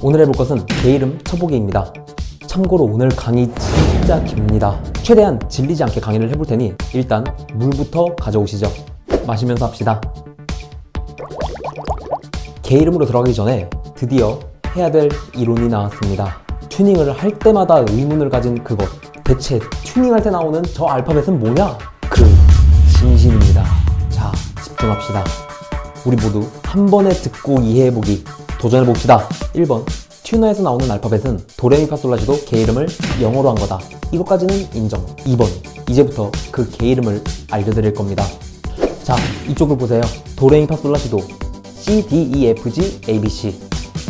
오늘 해볼 것은 개 이름 쳐보기입니다. 참고로 오늘 강의 진짜 깁니다. 최대한 질리지 않게 강의를 해볼 테니 일단 물부터 가져오시죠. 마시면서 합시다. 개 이름으로 들어가기 전에 드디어 해야 될 이론이 나왔습니다. 튜닝을 할 때마다 의문을 가진 그것. 대체 튜닝할 때 나오는 저 알파벳은 뭐냐? 그 진심입니다. 자, 집중합시다. 우리 모두 한 번에 듣고 이해해보기 도전해봅시다. 1번 튜너에서 나오는 알파벳은 도레미파솔라시도 개 이름을 영어로 한 거다. 이것까지는 인정. 2번 이제부터 그 개 이름을 알려드릴 겁니다. 자 이쪽을 보세요. 도레미파솔라시도 C, D, E, F, G, A, B, C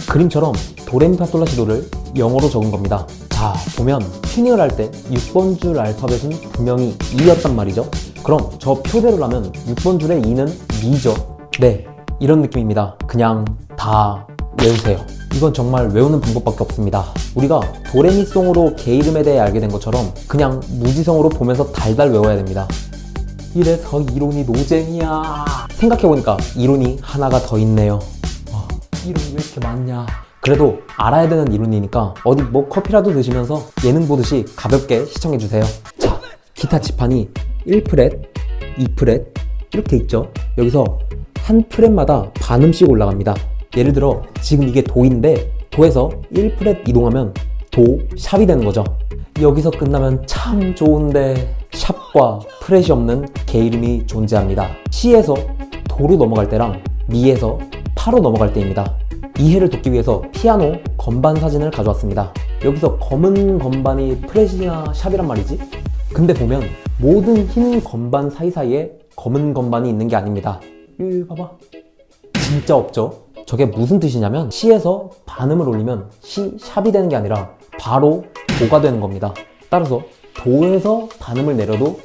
그림처럼 도레미파솔라시도를 영어로 적은 겁니다. 자 보면 튜닝을 할 때 6번 줄 알파벳은 분명히 E였단 말이죠. 그럼 저 표대로라면 6번 줄의 E는 미죠. 네, 이런 느낌입니다. 그냥 다 외우세요. 이건 정말 외우는 방법밖에 없습니다. 우리가 도레미송으로 개 이름에 대해 알게 된 것처럼 그냥 무지성으로 보면서 달달 외워야 됩니다. 이래서 이론이 노잼이야. 생각해보니까 이론이 하나가 더 있네요. 와, 이론이 왜 이렇게 많냐. 그래도 알아야 되는 이론이니까 어디 뭐 커피라도 드시면서 예능 보듯이 가볍게 시청해주세요. 자, 기타 지판이 1프렛, 2프렛 이렇게 있죠. 여기서 한 프렛마다 반음씩 올라갑니다. 예를 들어 지금 이게 도인데 도에서 1프렛 이동하면 도, 샵이 되는 거죠. 여기서 끝나면 참 좋은데 샵과 프렛이 없는 개 이름이 존재합니다. C에서 도로 넘어갈 때랑 미에서 파로 넘어갈 때입니다. 이해를 돕기 위해서 피아노 건반 사진을 가져왔습니다. 여기서 검은 건반이 프렛이나 샵이란 말이지? 근데 보면 모든 흰 건반 사이사이에 검은 건반이 있는 게 아닙니다. 이 봐봐. 진짜 없죠? 저게 무슨 뜻이냐면 C에서 반음을 올리면 C 샵이 되는 게 아니라 바로 도가 되는 겁니다. 따라서 도에서 반음을 내려도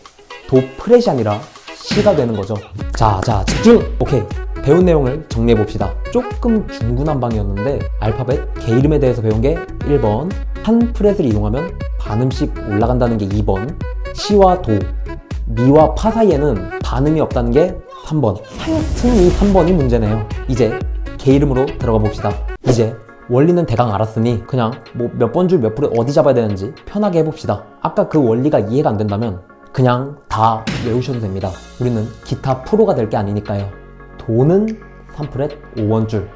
도 프렛이 아니라 C가 되는 거죠. 자, 자, 집중! 오케이. 배운 내용을 정리해 봅시다. 조금 중구난방이었는데 알파벳 개 이름에 대해서 배운 게 1번 한 프렛을 이동하면 반음씩 올라간다는 게 2번 시와 도 미와 파 사이에는 반음이 없다는 게 3번. 하여튼 이 3번이 문제네요. 이제 개 이름으로 들어가 봅시다. 이제 원리는 대강 알았으니 그냥 뭐 몇 번 줄 몇 프렛 어디 잡아야 되는지 편하게 해봅시다. 아까 그 원리가 이해가 안 된다면 그냥 다 외우셔도 됩니다. 우리는 기타 프로가 될 게 아니니까요. 도는 3프렛 5번 줄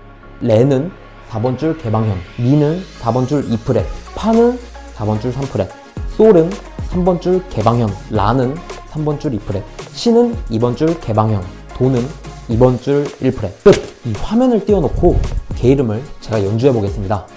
레는 4번 줄 개방현 미는 4번 줄 2프렛 파는 4번 줄 3프렛 솔은 3번 줄 개방현 라는 3번 줄 2프렛 시는 2번 줄 개방현 도는 2번 줄 1프렛 끝! 이 화면을 띄워놓고 개 이름을 제가 연주해 보겠습니다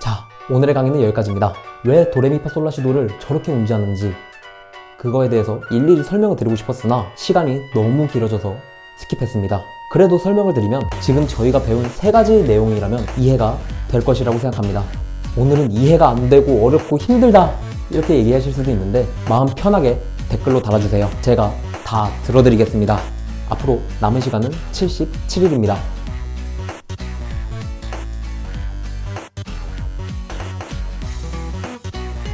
자, 오늘의 강의는 여기까지입니다. 왜 도레미파솔라시도를 저렇게 운지하는지 그거에 대해서 일일이 설명을 드리고 싶었으나 시간이 너무 길어져서 스킵했습니다. 그래도 설명을 드리면 지금 저희가 배운 세 가지 내용이라면 이해가 될 것이라고 생각합니다. 오늘은 이해가 안 되고 어렵고 힘들다 이렇게 얘기하실 수도 있는데 마음 편하게 댓글로 달아주세요. 제가 다 들어드리겠습니다. 앞으로 남은 시간은 77일입니다.